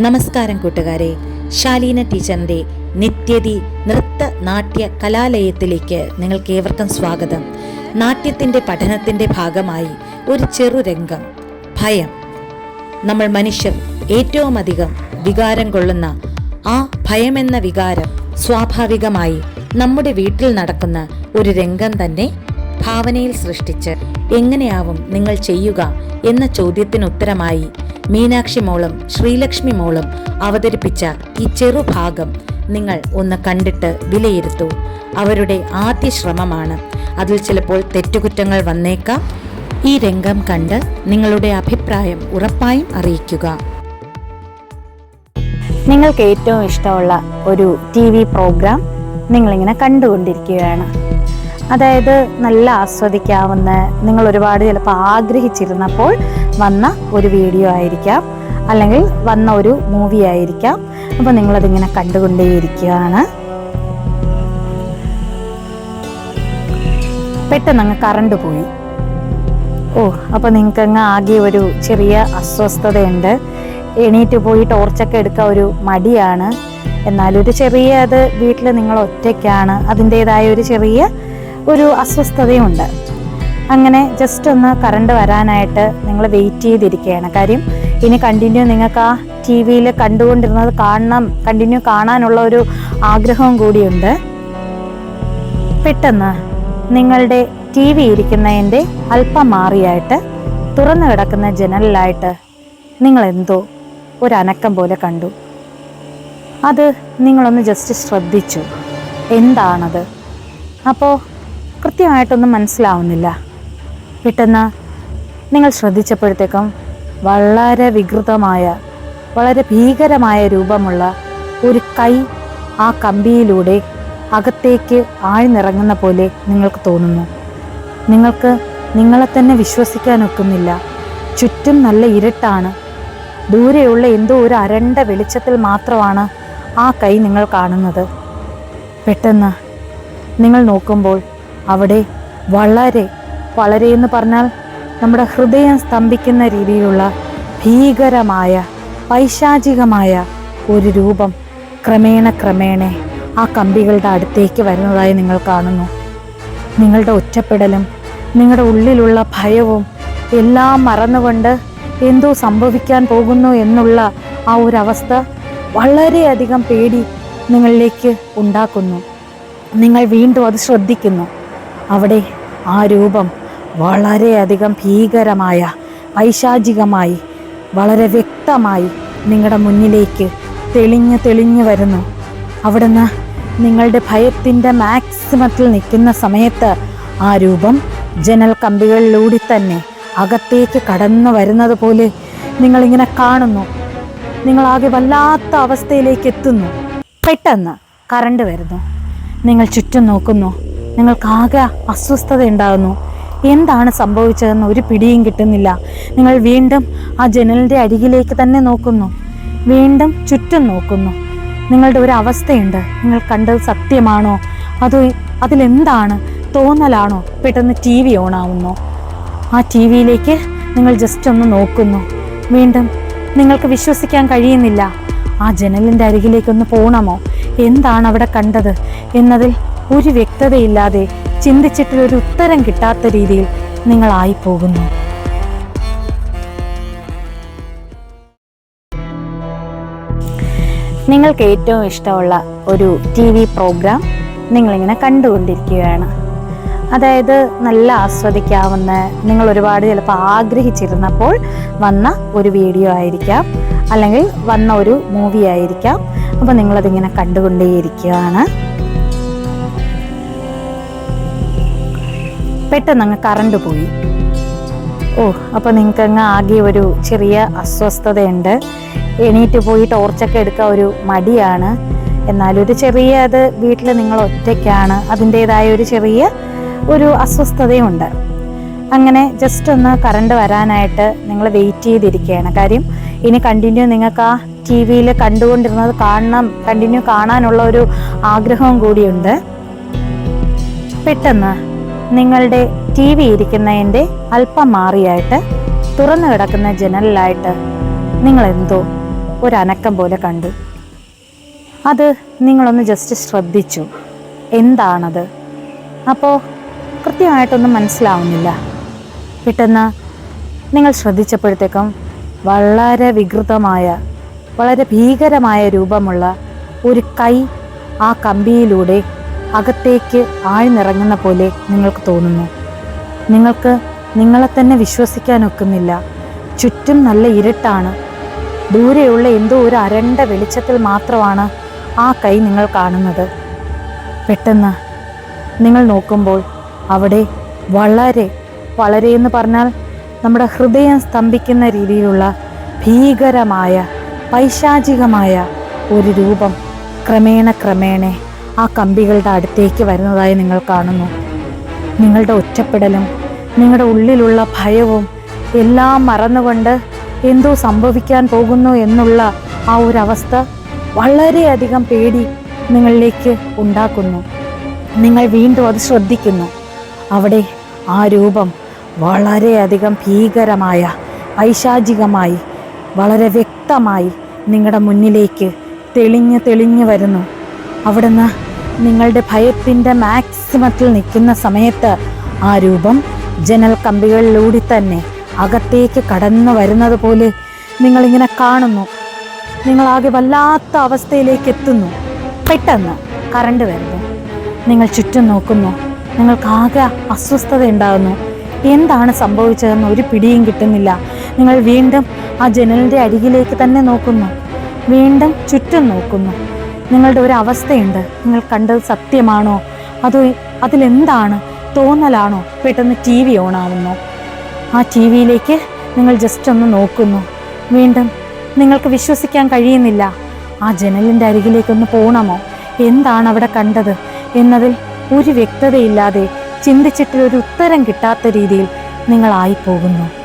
നമസ്കാരം കൂട്ടുകാരെ. ശാലീന ടീച്ചറിന്റെ നിത്യതി നൃത്ത നാട്യ കലാലയത്തിലേക്ക് നിങ്ങൾക്ക് ഏവർക്കും സ്വാഗതം. നാട്യത്തിന്റെ പഠനത്തിന്റെ ഭാഗമായി ഒരു ചെറുരംഗം ഭയം. നമ്മൾ മനുഷ്യർ ഏറ്റവും അധികം വികാരം കൊള്ളുന്ന ആ ഭയമെന്ന വികാരം സ്വാഭാവികമായി നമ്മുടെ വീട്ടിൽ നടക്കുന്ന ഒരു രംഗം തന്നെ ഭാവനയിൽ സൃഷ്ടിച്ച് എങ്ങനെയാവും നിങ്ങൾ ചെയ്യുക എന്ന ചോദ്യത്തിന് ഉത്തരമായി മീനാക്ഷി മോളും ശ്രീലക്ഷ്മി മോളും അവതരിപ്പിച്ച ഈ ചെറുഭാഗം നിങ്ങൾ ഒന്ന് കണ്ടിട്ട് വിലയിരുത്തൂ. അവരുടെ ആദ്യ ശ്രമമാണ്. അതിൽ ചിലപ്പോൾ തെറ്റുകുറ്റങ്ങൾ വന്നേക്കാം. ഈ രംഗം കണ്ട് നിങ്ങളുടെ അഭിപ്രായം ഉറപ്പായും അറിയിക്കുക. നിങ്ങൾക്ക് ഏറ്റവും ഇഷ്ടമുള്ള ഒരു ടി വി പ്രോഗ്രാം നിങ്ങളിങ്ങനെ കണ്ടുകൊണ്ടിരിക്കുകയാണ്. അതായത് നല്ല ആസ്വദിക്കാവുന്ന നിങ്ങൾ ഒരുപാട് ചിലപ്പോൾ ആഗ്രഹിച്ചിരുന്നപ്പോൾ വന്ന ഒരു വീഡിയോ ആയിരിക്കാം. അല്ലെങ്കിൽ വന്ന ഒരു മൂവി ആയിരിക്കാം. അപ്പോൾ നിങ്ങളതിങ്ങനെ കണ്ടുകൊണ്ടേയിരിക്കുകയാണ്. പെട്ടെന്ന് അങ്ങ് കറണ്ട് പോയി. ഓ അപ്പോൾ നിങ്ങൾക്ക് അങ്ങ് ആകെ ഒരു ചെറിയ അസ്വസ്ഥതയുണ്ട്. എണീറ്റ് പോയി ടോർച്ചൊക്കെ എടുക്കാൻ ഒരു മടിയാണ്. എന്നാലൊരു ചെറിയ അത് വീട്ടിൽ നിങ്ങൾ ഒറ്റയ്ക്കാണ്. അതിന്റെതായ ഒരു ചെറിയ ഒരു അസ്വസ്ഥതയുണ്ട്. അങ്ങനെ ജസ്റ്റ് ഒന്ന് കറണ്ട് വരാനായിട്ട് നിങ്ങൾ വെയിറ്റ് ചെയ്തിരിക്കുകയാണ്. കാര്യം ഇനി കണ്ടിന്യൂ നിങ്ങൾക്ക് ആ ടി വിയിൽ കണ്ടുകൊണ്ടിരുന്നത് കാണണം കണ്ടിന്യൂ കാണാനുള്ള ഒരു ആഗ്രഹവും കൂടിയുണ്ട്. പെട്ടെന്ന് നിങ്ങളുടെ ടി വി ഇരിക്കുന്നതിന്റെ അല്പം മാറിയായിട്ട് തുറന്നു കിടക്കുന്ന ജനലിലായിട്ട് നിങ്ങൾ എന്തോ ഒരു അനക്കം പോലെ കണ്ടു. അത് നിങ്ങളൊന്ന് ജസ്റ്റ് ശ്രദ്ധിച്ചു. എന്താണത്? അപ്പോൾ കൃത്യമായിട്ടൊന്നും മനസ്സിലാവുന്നില്ല. പെട്ടെന്ന് നിങ്ങൾ ശ്രദ്ധിച്ചപ്പോഴത്തേക്കും വളരെ വികൃതമായ വളരെ ഭീകരമായ രൂപമുള്ള ഒരു കൈ ആ കമ്പിയിലൂടെ അകത്തേക്ക് ആഴ്ന്നിറങ്ങുന്ന പോലെ നിങ്ങൾക്ക് തോന്നുന്നു. നിങ്ങൾക്ക് നിങ്ങളെ തന്നെ വിശ്വസിക്കാൻ ഒക്കുന്നില്ല. ചുറ്റും നല്ല ഇരുട്ടാണ്. ദൂരെയുള്ള എന്തോ ഒരു അരണ്ട വെളിച്ചത്തിൽ മാത്രമാണ് ആ കൈ നിങ്ങൾ കാണുന്നത്. പെട്ടെന്ന് നിങ്ങൾ നോക്കുമ്പോൾ അവിടെ വളരെ വളരെ എന്ന് പറഞ്ഞാൽ നമ്മുടെ ഹൃദയം സ്തംഭിക്കുന്ന രീതിയിലുള്ള ഭീകരമായ പൈശാചികമായ ഒരു രൂപം ക്രമേണ ക്രമേണ ആ കമ്പികളുടെ അടുത്തേക്ക് വരുന്നതായി നിങ്ങൾ കാണുന്നു. നിങ്ങളുടെ ഒറ്റപ്പെടലും നിങ്ങളുടെ ഉള്ളിലുള്ള ഭയവും എല്ലാം മറന്നുകൊണ്ട് എന്തോ സംഭവിക്കാൻ പോകുന്നു എന്നുള്ള ആ ഒരു അവസ്ഥ വളരെയധികം പേടി നിങ്ങളിലേക്ക് ഉണ്ടാക്കുന്നു. നിങ്ങൾ വീണ്ടും അത് ശ്രദ്ധിക്കുന്നു. അവിടെ ആ രൂപം വളരെയധികം ഭീകരമായ പൈശാചികമായി വളരെ വ്യക്തമായി നിങ്ങളുടെ മുന്നിലേക്ക് തെളിഞ്ഞ് തെളിഞ്ഞു വരുന്നു. അവിടുന്ന് നിങ്ങളുടെ ഭയത്തിന്റെ മാക്സിമത്തിൽ നിൽക്കുന്ന സമയത്ത് ആ രൂപം ജനൽ കമ്പികളിലൂടെ തന്നെ അകത്തേക്ക് കടന്നു വരുന്നത് പോലെ നിങ്ങളിങ്ങനെ കാണുന്നു. നിങ്ങളാകെ വല്ലാത്ത അവസ്ഥയിലേക്ക് എത്തുന്നു. പെട്ടെന്ന് കറണ്ട് വരുന്നു. നിങ്ങൾ ചുറ്റും നോക്കുന്നു. നിങ്ങൾക്കാകെ അസ്വസ്ഥത ഉണ്ടാകുന്നു. എന്താണ് സംഭവിച്ചതെന്ന് ഒരു പിടിയും കിട്ടുന്നില്ല. നിങ്ങൾ വീണ്ടും ആ ജനലിന്റെ അരികിലേക്ക് തന്നെ നോക്കുന്നു. വീണ്ടും ചുറ്റും നോക്കുന്നു. നിങ്ങളുടെ ഒരു അവസ്ഥയുണ്ട്. നിങ്ങൾ കണ്ടത് സത്യമാണോ? അതോ അതിലെന്താണ് തോന്നലാണോ? പെട്ടെന്ന് ടി വി ഓണാവുന്നു. ആ ടി വിയിലേക്ക് നിങ്ങൾ ജസ്റ്റ് ഒന്ന് നോക്കുന്നു. വീണ്ടും നിങ്ങൾക്ക് വിശ്വസിക്കാൻ കഴിയുന്നില്ല. ആ ജനലിന്റെ അരികിലേക്കൊന്ന് പോകണമോ എന്താണ് അവിടെ കണ്ടത്? എന്നതിൽ ഒരു വ്യക്തതയില്ലാതെ ചിന്തിച്ചിട്ടൊരു ഉത്തരം കിട്ടാത്ത രീതിയിൽ നിങ്ങളായി പോകുന്നു നിങ്ങൾക്ക് ഏറ്റവും ഇഷ്ടമുള്ള ഒരു ടി വി പ്രോഗ്രാം നിങ്ങളിങ്ങനെ കണ്ടുകൊണ്ടിരിക്കുകയാണ്. അതായത് നല്ല ആസ്വദിക്കാവുന്ന നിങ്ങൾ ഒരുപാട് ചിലപ്പോൾ ആഗ്രഹിച്ചിരുന്നപ്പോൾ വന്ന ഒരു വീഡിയോ ആയിരിക്കാം അല്ലെങ്കിൽ വന്ന ഒരു മൂവി ആയിരിക്കാം. അപ്പോൾ നിങ്ങളതിങ്ങനെ കണ്ടുകൊണ്ടേയിരിക്കുകയാണ്. പെട്ടെന്ന് അങ്ങ് കറണ്ട് പോയി. ഓ അപ്പോൾ നിങ്ങൾക്ക് അങ്ങ് ആകെ ഒരു ചെറിയ അസ്വസ്ഥതയുണ്ട്. എണീറ്റ് പോയി ടോർച്ചൊക്കെ എടുക്കാൻ ഒരു മടിയാണ്. എന്നാലും ഒരു ചെറിയ അത് വീട്ടിൽ നിങ്ങൾ ഒറ്റയ്ക്കാണ്. അതിന്റെതായ ഒരു ചെറിയ ഒരു അസ്വസ്ഥതയുണ്ട്. അങ്ങനെ ജസ്റ്റ് ഒന്ന് കറണ്ട് വരാനായിട്ട് നിങ്ങൾ വെയിറ്റ് ചെയ്തിരിക്കുകയാണ്. കാര്യം ഇനി കണ്ടിന്യൂ നിങ്ങൾക്ക് ആ ടി വിയിൽ കണ്ടുകൊണ്ടിരുന്നത് കാണണം കണ്ടിന്യൂ കാണാനുള്ള ഒരു ആഗ്രഹവും കൂടിയുണ്ട്. പെട്ടെന്ന് നിങ്ങളുടെ ടി വി ഇരിക്കുന്നതിന്റെ അല്പം മാറിയായിട്ട് തുറന്നു കിടക്കുന്ന ജനലിലായിട്ട് നിങ്ങൾ എന്തോ ഒരനക്കം പോലെ കണ്ടു. അത് നിങ്ങളൊന്ന് ജസ്റ്റ് ശ്രദ്ധിച്ചു. എന്താണത്? അപ്പോൾ കൃത്യമായിട്ടൊന്നും മനസ്സിലാവുന്നില്ല. പെട്ടെന്ന് നിങ്ങൾ ശ്രദ്ധിച്ചപ്പോഴത്തേക്കും വളരെ വികൃതമായ വളരെ ഭീകരമായ രൂപമുള്ള ഒരു കൈ ആ കമ്പിയിലൂടെ അകത്തേക്ക് ആഴ്ന്നിറങ്ങുന്ന പോലെ നിങ്ങൾക്ക് തോന്നുന്നു. നിങ്ങൾക്ക് നിങ്ങളെ തന്നെ വിശ്വസിക്കാൻ ഒക്കുന്നില്ല. ചുറ്റും നല്ല ഇരുട്ടാണ്. ദൂരെയുള്ള എന്തോ ഒരു അരണ്ട വെളിച്ചത്തിൽ മാത്രമാണ് ആ കൈ നിങ്ങൾ കാണുന്നത്. പെട്ടെന്ന് നിങ്ങൾ നോക്കുമ്പോൾ അവിടെ വളരെ വളരെ എന്ന് പറഞ്ഞാൽ നമ്മുടെ ഹൃദയം സ്തംഭിക്കുന്ന രീതിയിലുള്ള ഭീകരമായ പൈശാചികമായ ഒരു രൂപം ക്രമേണ ക്രമേണ ആ കമ്പികളുടെ അടുത്തേക്ക് വരുന്നതായി നിങ്ങൾ കാണുന്നു. നിങ്ങളുടെ ഒറ്റപ്പെടലും നിങ്ങളുടെ ഉള്ളിലുള്ള ഭയവും എല്ലാം മറന്നുകൊണ്ട് എന്തോ സംഭവിക്കാൻ പോകുന്നു എന്നുള്ള ആ ഒരു അവസ്ഥ വളരെയധികം പേടി നിങ്ങളിലേക്ക് ഉണ്ടാക്കുന്നു. നിങ്ങൾ വീണ്ടും അത് ശ്രദ്ധിക്കുന്നു. അവിടെ ആ രൂപം വളരെയധികം ഭീകരമായ പൈശാചികമായി വളരെ വ്യക്തമായി നിങ്ങളുടെ മുന്നിലേക്ക് തെളിഞ്ഞ് തെളിഞ്ഞു വരുന്നു. അവിടുന്ന് നിങ്ങളുടെ ഭയത്തിന്റെ മാക്സിമത്തിൽ നിൽക്കുന്ന സമയത്ത് ആ രൂപം ജനൽ കമ്പികളിലൂടെ തന്നെ അകത്തേക്ക് കടന്നു വരുന്നത് പോലെ നിങ്ങളിങ്ങനെ കാണുന്നു. നിങ്ങളാകെ വല്ലാത്ത അവസ്ഥയിലേക്ക് എത്തുന്നു. പെട്ടെന്ന് കറണ്ട് വരുന്നു. നിങ്ങൾ ചുറ്റും നോക്കുന്നു. നിങ്ങൾക്കാകെ അസ്വസ്ഥത ഉണ്ടാകുന്നു. എന്താണ് സംഭവിച്ചതെന്ന് ഒരു പിടിയും കിട്ടുന്നില്ല. നിങ്ങൾ വീണ്ടും ആ ജനലിന്റെ അരികിലേക്ക് തന്നെ നോക്കുന്നു. വീണ്ടും ചുറ്റും നോക്കുന്നു. നിങ്ങളുടെ ഒരു അവസ്ഥയുണ്ട്. നിങ്ങൾ കണ്ടത് സത്യമാണോ? അതോ അതിലെന്താണ് തോന്നലാണോ? പെട്ടെന്ന് ടി വി ഓണാവുന്നു. ആ ടി വിയിലേക്ക് നിങ്ങൾ ജസ്റ്റ് ഒന്ന് നോക്കുന്നു. വീണ്ടും നിങ്ങൾക്ക് വിശ്വസിക്കാൻ കഴിയുന്നില്ല. ആ ജനലിന്റെ അരികിലേക്കൊന്ന് പോകണമോ എന്താണ് അവിടെ കണ്ടത്? എന്നതിൽ ഒരു വ്യക്തതയില്ലാതെ ചിന്തിച്ചിട്ട് ഒരു ഉത്തരം കിട്ടാത്ത രീതിയിൽ നിങ്ങളായി പോകുന്നു